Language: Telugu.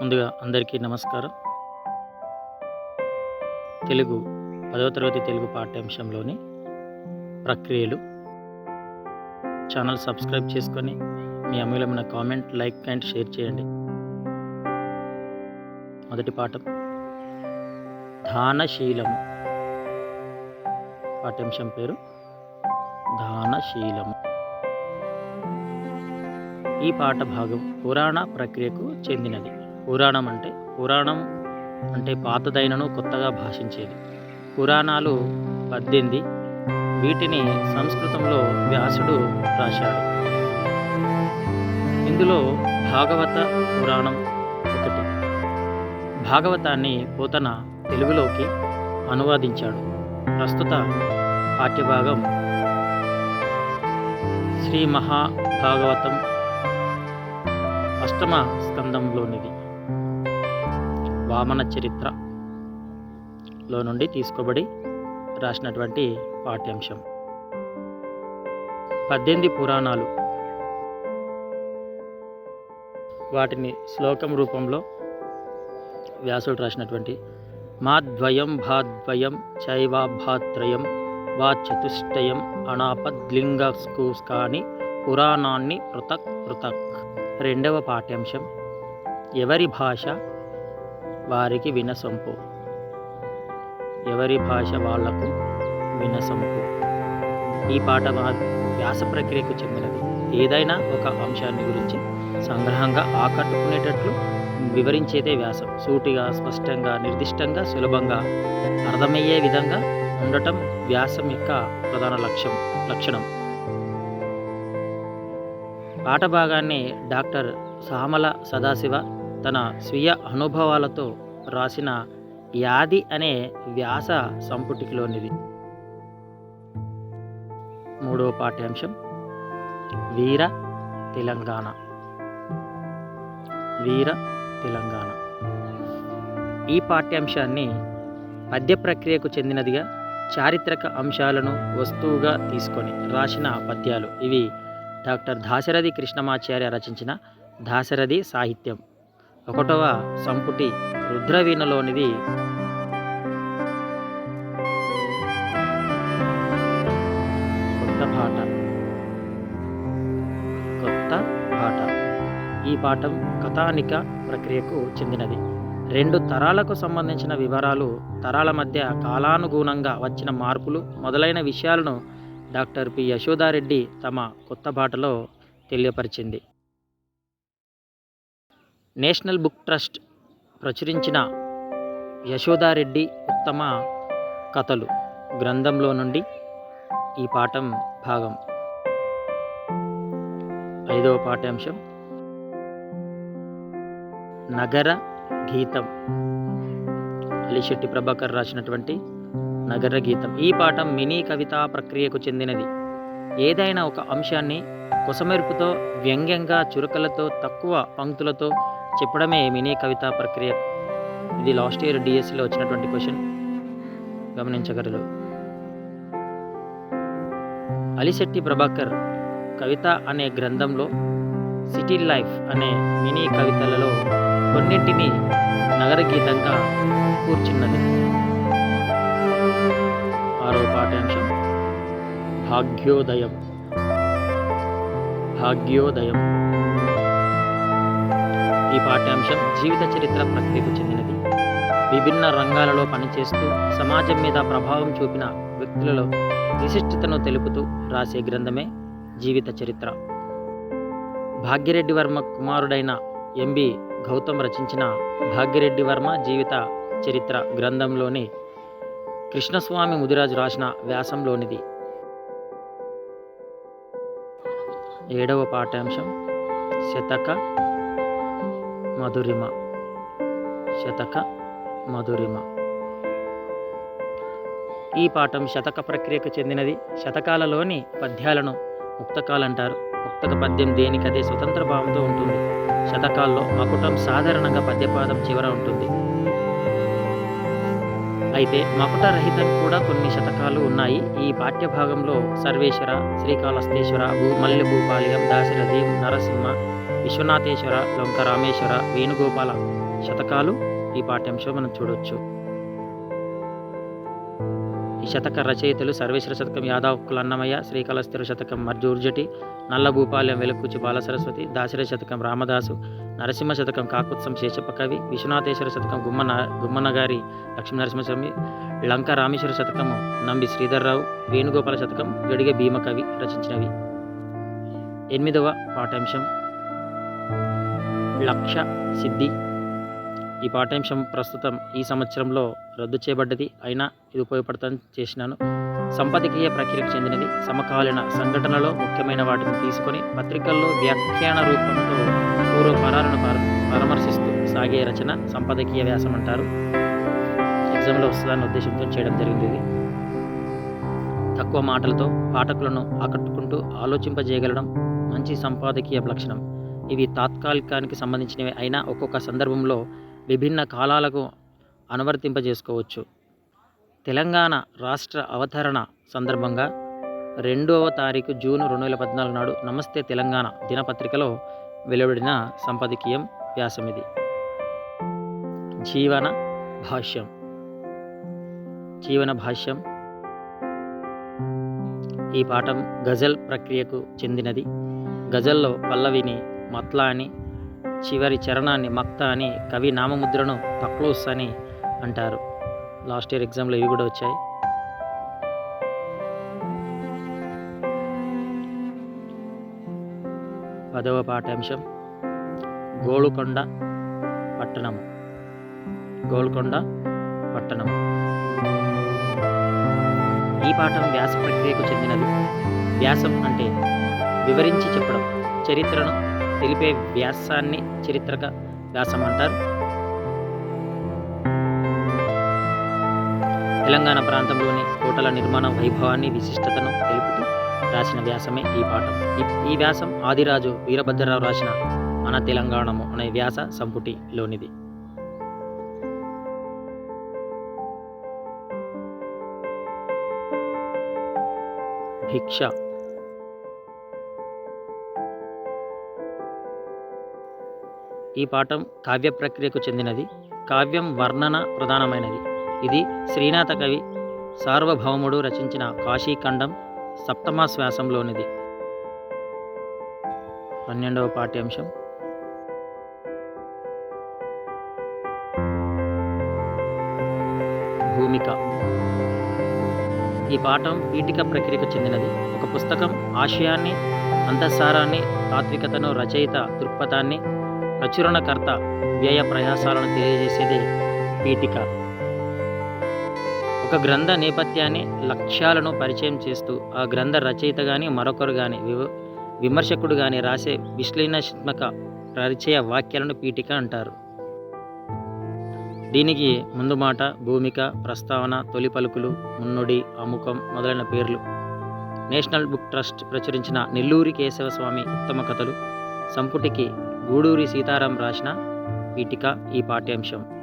ముందుగా అందరికీ నమస్కారం. తెలుగు పదవ తరగతి తెలుగు పాఠ్యాంశంలోని ప్రక్రియలు. ఛానల్ సబ్స్క్రైబ్ చేసుకొని మీ అమూల్యమైన కామెంట్ లైక్ అండ్ షేర్ చేయండి. మొదటి పాఠం. దానశీలము పాఠ్యాంశం పేరు దానశీలము ఈ పాట భాగం పురాణ ప్రక్రియకు చెందినది. పురాణం అంటే పురాణం అంటే పాతదైనను కొత్తగా భాషించేది. పురాణాలు పద్దెనిమిది వీటిని సంస్కృతంలో వ్యాసుడు రాశాడు. ఇందులో భాగవత పురాణం ఒకటి. భాగవతాన్ని పోతన తెలుగులోకి అనువాదించాడు. ప్రస్తుత పాఠ్యభాగం శ్రీ మహాభాగవతం అష్టమ స్కందంలోనిది. వామన చరిత్రలో నుండి తీసుకోబడి రాసినటువంటి పాఠ్యాంశం. పద్దెనిమిది పురాణాలు. వాటిని శ్లోకం రూపంలో వ్యాసుడు రాసినటువంటి మాద్వయం భాద్వయం చైవాభాత్రయం వా చతుష్టయం అనాపద్లింగస్కూస్కాని పురాణాన్ని పృథక్ పృథక్. రెండవ పాఠ్యాంశం. ఎవరి భాష వారికి వినసొంపు. ఎవరి భాష వాళ్ళకు వినసొంపు. ఈ పాట వా- వ్యాస ప్రక్రియకు చెందినది. ఏదైనా ఒక అంశాన్ని గురించి సంగ్రహంగా ఆకట్టుకునేటట్లు వివరించేదే వ్యాసం. సూటిగా స్పష్టంగా నిర్దిష్టంగా సులభంగా అర్థమయ్యే విధంగా ఉండటం వ్యాసం యొక్క ప్రధాన లక్ష్యం లక్షణం. పాట భాగాన్ని డాక్టర్ సామల సదాశివ తన స్వీయ అనుభవాలతో రాసిన యాది అనే వ్యాస సంపుటికిలోనిది. మూడవ పాఠ్యాంశం. వీర తెలంగాణ. వీర తెలంగాణ. ఈ పాఠ్యాంశాన్ని పద్య ప్రక్రియకు చెందినదిగా చారిత్రక అంశాలను వస్తువుగా తీసుకొని రాసిన పద్యాలు. ఇవి డాక్టర్ దాశరథి కృష్ణమాచార్య రచించిన దాశరథి సాహిత్యం. ఒకటవ సంపుటి రుద్రవీణలోనిది. కొత్త పాట. కొత్త పాట. ఈ పాఠం కథానిక ప్రక్రియకు చెందినది. రెండు తరాలకు సంబంధించిన వివరాలు తరాల మధ్య కాలానుగుణంగా వచ్చిన మార్పులు మొదలైన విషయాలను డాక్టర్ పి యశోదారెడ్డి తమ కొత్త పాటలో తెలియపరిచింది. నేషనల్ బుక్ ట్రస్ట్ ప్రచురించిన యశోదారెడ్డి ఉత్తమ కథలు గ్రంథంలో నుండి ఈ పాఠం భాగం. ఐదవ పాఠ్యాంశం. నగర గీతం. అలిశెట్టి ప్రభాకర్ రాసినటువంటి నగర గీతం. ఈ పాఠం మినీ కవితా ప్రక్రియకు చెందినది. ఏదైనా ఒక అంశాన్ని కొసమెరుపుతో వ్యంగ్యంగా చురుకలతో తక్కువ పంక్తులతో చెప్పడమే మినీ కవితా ప్రక్రియ. ఇది లాస్ట్ ఇయర్ డిఎస్సిలో వచ్చినటువంటి క్వశ్చన్. గమనించగలరు. అలిశెట్టి ప్రభాకర్ కవిత అనే గ్రంథంలో సిటీ లైఫ్ అనే మినీ కవితలలో కొన్నింటిని నగర గీతంగా కూర్చున్నది. ఆరో పాఠ్యాంశం. భాగ్యోదయం. భాగ్యోదయం. ఈ పాఠ్యాంశం జీవిత చరిత్ర ప్రక్రియకు చెందినది. విభిన్న రంగాలలో పనిచేస్తూ సమాజం మీద ప్రభావం చూపిన వ్యక్తులలో విశిష్టతను తెలుపుతూ రాసే గ్రంథమే జీవిత చరిత్ర. భాగ్యరెడ్డి వర్మ కుమారుడైన ఎంబి గౌతమ్ రచించిన భాగ్యరెడ్డి వర్మ జీవిత చరిత్ర గ్రంథంలోని కృష్ణస్వామి ముదిరాజు రాసిన వ్యాసంలోనిది. ఏడవ పాఠ్యాంశం శతక మధురిమ. శతక మధురిమ. ఈ పాఠం శతక ప్రక్రియకు చెందినది. శతకాలలోని పద్యాలను ముక్తకాలంటారు. ముక్తక పద్యం దేనికదే స్వతంత్ర భావంతో ఉంటుంది. శతకాల్లో మకుటం సాధారణంగా పద్యపాదం చివర ఉంటుంది. అయితే మకుట రహితం కూడా కొన్ని శతకాలు ఉన్నాయి. ఈ పాఠ్యభాగంలో సర్వేశ్వర శ్రీకాళహస్తీశ్వర భూ మల్లె భూపాలయం దాశరథి నరసింహ విశ్వనాథేశ్వర లొంక రామేశ్వర వేణుగోపాల శతకాలు ఈ పాఠ్యాంశం మనం చూడవచ్చు ఈ శతక రచయితలు సర్వేశ్వర శతకం యాదవ్ అన్నమయ్య శ్రీకాళస్థిర శతకం మర్జూర్జటి నల్లభూపాలెం వెలుక్కుచి బాలసరస్వతి దాశర శతకం రామదాసు నరసింహ శతకం కాకుత్సం శేషప్ప కవి విశ్వనాథేశ్వర శతకం గుమ్మన గుమ్మనగారి లక్ష్మీ నరసింహస్వామి లంక రామేశ్వర శతకము నంబి శ్రీధర్రావు వేణుగోపాల శతకం గడిగే భీమకవి రచించినవి. ఎనిమిదవ పాఠాంశం లక్ష సిద్ధి. ఈ పాఠ్యాంశం ప్రస్తుతం ఈ సంవత్సరంలో రద్దు చేయబడ్డది. అయినా ఇది ఉపయోగపడతాను చేసినాను. సంపాదకీయ ప్రక్రియకు చెందినది. సమకాలీన సంఘటనలో ముఖ్యమైన వాటిని తీసుకొని పత్రికల్లో వ్యాఖ్యాన రూపంతో పూర్వ పరాలను పరామర్శిస్తూ సాగే రచన సంపాదకీయ వ్యాసం అంటారు. ఎగ్జామ్లో వస్తుందన్న ఉద్దేశంతో చేయడం జరిగింది తక్కువ మాటలతో పాఠకులను ఆకట్టుకుంటూ ఆలోచింపజేయగలడం మంచి సంపాదకీయ లక్షణం. ఇవి తాత్కాలికానికి సంబంధించినవి అయినా ఒక్కొక్క సందర్భంలో విభిన్న కాలాలకు అనువర్తింపజేసుకోవచ్చు. తెలంగాణ రాష్ట్ర అవతరణ సందర్భంగా రెండవ తారీఖు జూన్ రెండు వేల పద్నాలుగు నాడు నమస్తే తెలంగాణ దినపత్రికలో వెలువడిన సంపాదకీయం వ్యాసం ఇది జీవన భాష్యం. జీవన భాష్యం. ఈ పాఠం గజల్ ప్రక్రియకు చెందినది. గజల్లో పల్లవిని మత్లా అని చివరి చరణాన్ని మక్త అని కవి నామముద్రను తక్లోస్ అని అంటారు. లాస్ట్ ఇయర్ ఎగ్జామ్లో ఇవి కూడా వచ్చాయి. పదవ పాఠాంశం గోలుకొండ పట్టణం. గోల్కొండ పట్టణం. ఈ పాఠం వ్యాస ప్రక్రియకు చెందినది. వ్యాసం అంటే వివరించి చెప్పడం చరిత్రను తెలిపే వ్యాసాన్ని చరిత్రక వ్యాసం అంటారు తెలంగాణ ప్రాంతంలోని కోటల నిర్మాణ వైభవాన్ని విశిష్టతను తెలుపుతూ రాసిన వ్యాసమే ఈ పాఠం. ఈ- వ్యాసం ఆదిరాజు వీరభద్రరావు రాసిన మన తెలంగాణము అనే వ్యాస సంపుటిలోనిది. భిక్ష ఈ పాఠం కావ్య ప్రక్రియకు చెందినది. కావ్యం వర్ణన ప్రధానమైనది. ఇది శ్రీనాథ కవి సార్వభౌముడు రచించిన కాశీఖండం సప్తమాశ్వాసంలోనిది. పన్నెండవ పాఠ్యాంశం. భూమిక. ఈ పాఠం పీఠిక ప్రక్రియకు చెందినది. ఒక పుస్తకం ఆశయాన్ని అంతఃసారాన్ని తాత్వికతను రచయిత దృక్పథాన్ని ప్రచురణకర్త వ్యయ ప్రయాసాలను తెలియజేసేది పీఠిక ఒక గ్రంథ నేపథ్యాన్ని లక్ష్యాలను పరిచయం చేస్తూ ఆ గ్రంథ రచయిత కానీ మరొకరు కానీ వివ విమర్శకుడు కానీ రాసే విశ్లేషణాత్మక పరిచయ వాక్యాలను పీఠిక అంటారు. దీనికి ముందు మాట భూమిక ప్రస్తావన తొలి పలుకులు మున్నుడి అముఖం మొదలైన పేర్లు. నేషనల్ బుక్ ట్రస్ట్ ప్రచురించిన నెల్లూరి కేశవస్వామి ఉత్తమ కథలు. సంపుటికి గూడూరి సీతారాం రాసిన ఇటిక ఈ పాఠ్యాంశం.